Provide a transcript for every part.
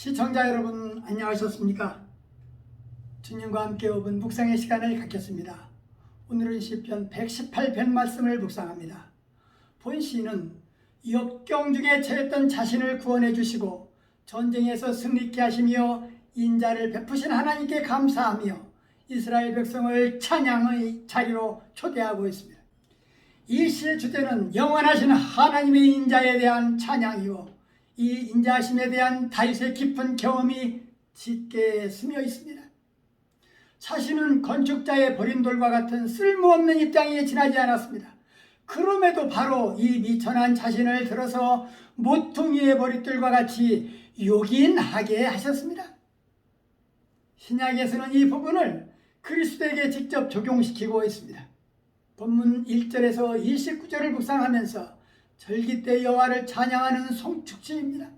시청자 여러분 안녕하셨습니까? 주님과 함께 5분 묵상의 시간을 갖겠습니다. 오늘은 시편 118편 말씀을 묵상합니다. 본 시는 역경 중에 처했던 자신을 구원해 주시고 전쟁에서 승리케 하시며 인자를 베푸신 하나님께 감사하며 이스라엘 백성을 찬양의 자리로 초대하고 있습니다. 이 시의 주제는 영원하신 하나님의 인자에 대한 찬양이요 이 인자하심에 대한 다윗의 깊은 경험이 짙게 스며 있습니다. 자신은 건축자의 버린 돌과 같은 쓸모없는 입장에 지나지 않았습니다. 그럼에도 바로 이 미천한 자신을 들어서 모퉁이의 머릿돌과 같이 요긴하게 하셨습니다. 신약에서는 이 부분을 그리스도에게 직접 적용시키고 있습니다. 본문 1절에서 29절을 묵상하면서 절기 때 여호와를 찬양하는 송축시입니다.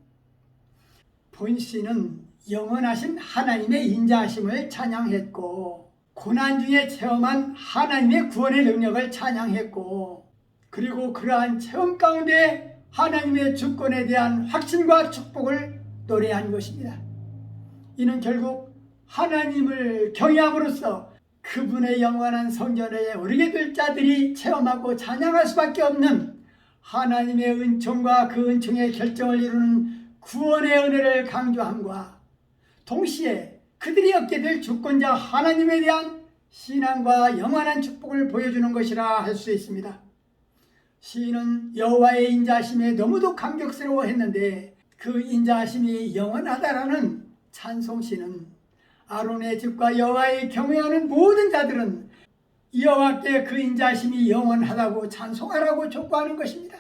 본시는 영원하신 하나님의 인자하심을 찬양했고 고난 중에 체험한 하나님의 구원의 능력을 찬양했고 그리고 그러한 체험 가운데 하나님의 주권에 대한 확신과 축복을 노래한 것입니다. 이는 결국 하나님을 경외함으로써 그분의 영원한 성전에 오르게 될 자들이 체험하고 찬양할 수밖에 없는 하나님의 은총과 그 은총의 결정을 이루는 구원의 은혜를 강조함과 동시에 그들이 얻게 될 주권자 하나님에 대한 신앙과 영원한 축복을 보여주는 것이라 할 수 있습니다. 시인은 여호와의 인자하심에 너무도 감격스러워했는데 그 인자하심이 영원하다라는 찬송시는 아론의 집과 여호와의 경외하는 모든 자들은 여호와께 그 인자심이 영원하다고 찬송하라고 촉구하는 것입니다.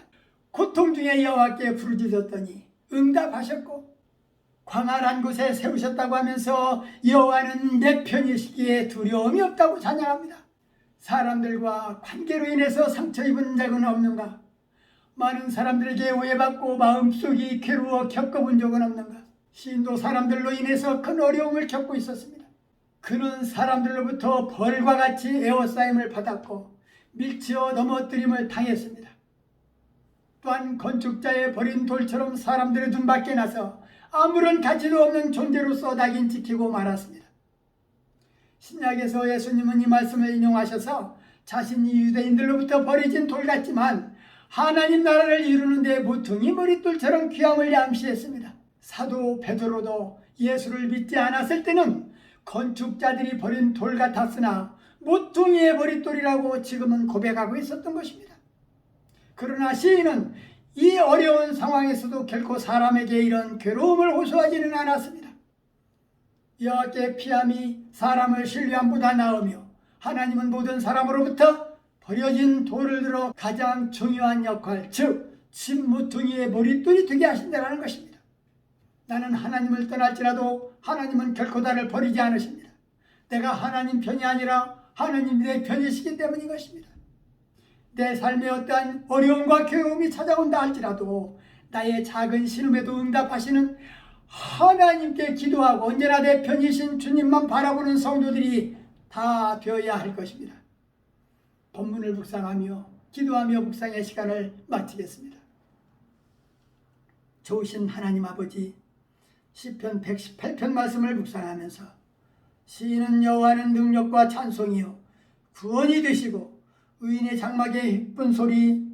고통 중에 여호와께 부르짖었더니 응답하셨고 광활한 곳에 세우셨다고 하면서 여호와는 내 편이시기에 두려움이 없다고 찬양합니다. 사람들과 관계로 인해서 상처 입은 적은 없는가? 많은 사람들에게 오해받고 마음속이 괴로워 겪어본 적은 없는가? 시인도 사람들로 인해서 큰 어려움을 겪고 있었습니다. 그는 사람들로부터 벌과 같이 에워싸임을 받았고 밀치어 넘어뜨림을 당했습니다. 또한 건축자의 버린 돌처럼 사람들의 눈 밖에 나서 아무런 가치도 없는 존재로서 낙인 찍히고 말았습니다. 신약에서 예수님은 이 말씀을 인용하셔서 자신이 유대인들로부터 버려진 돌 같지만 하나님 나라를 이루는 데 모퉁이 머릿돌처럼 귀함을 암시했습니다. 사도 베드로도 예수를 믿지 않았을 때는 건축자들이 버린 돌 같았으나 모퉁이의 머릿돌이라고 지금은 고백하고 있었던 것입니다. 그러나 시인은 이 어려운 상황에서도 결코 사람에게 이런 괴로움을 호소하지는 않았습니다. 여호와께 피함이 사람을 신뢰함보다 나으며 하나님은 모든 사람으로부터 버려진 돌을 들어 가장 중요한 역할, 즉 진모퉁이의 머릿돌이 되게 하신다는 것입니다. 나는 하나님을 떠날지라도 하나님은 결코 나를 버리지 않으십니다. 내가 하나님 편이 아니라 하나님 내 편이시기 때문인 것입니다. 내 삶에 어떠한 어려움과 괴로움이 찾아온다 할지라도 나의 작은 신음에도 응답하시는 하나님께 기도하고 언제나 내 편이신 주님만 바라보는 성도들이 다 되어야 할 것입니다. 본문을 묵상하며 기도하며 묵상의 시간을 마치겠습니다. 좋으신 하나님 아버지 시편 118편 말씀을 묵상하면서 시인은 여호와는 능력과 찬송이요 구원이 되시고 의인의 장막에 기쁜 소리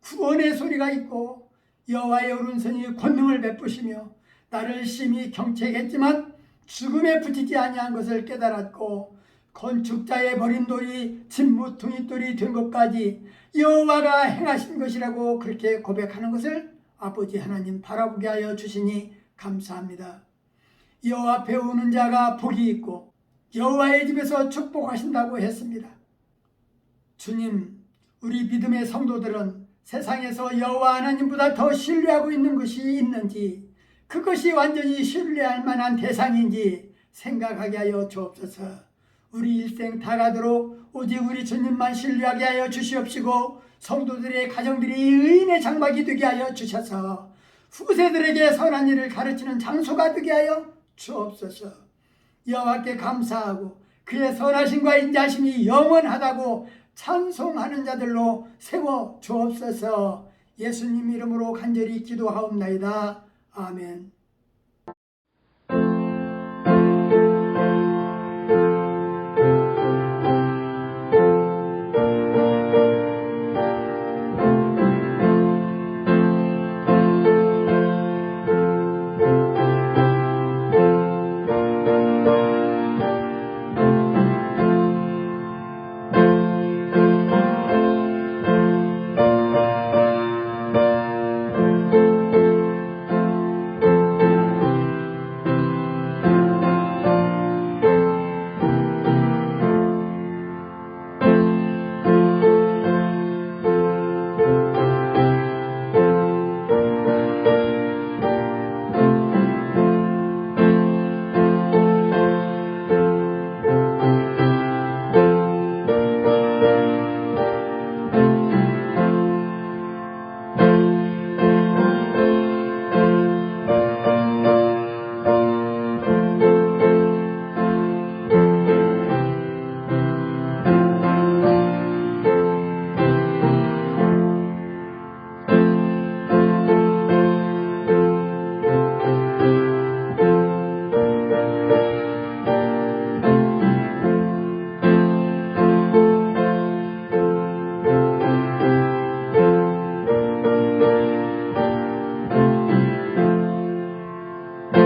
구원의 소리가 있고 여호와의 오른손이 권능을 베푸시며 나를 심히 경책했지만 죽음에 붙이지 아니한 것을 깨달았고 건축자의 버린 돌이 진무퉁이 돌이 된 것까지 여호와가 행하신 것이라고 그렇게 고백하는 것을 아버지 하나님 바라보게 하여 주시니 감사합니다. 여호와 앞에 오는 자가 복이 있고 여호와의 집에서 축복하신다고 했습니다. 주님, 우리 믿음의 성도들은 세상에서 여호와 하나님보다 더 신뢰하고 있는 것이 있는지 그것이 완전히 신뢰할 만한 대상인지 생각하게 하여 주옵소서. 우리 일생 다 가도록 오직 우리 주님만 신뢰하게 하여 주시옵시고 성도들의 가정들이 의인의 장막이 되게 하여 주셔서 후세들에게 선한 일을 가르치는 장소가 되게 하여 주옵소서. 여호와께 감사하고 그의 선하심과 인자심이 영원하다고 찬송하는 자들로 세워 주옵소서. 예수님 이름으로 간절히 기도하옵나이다. 아멘.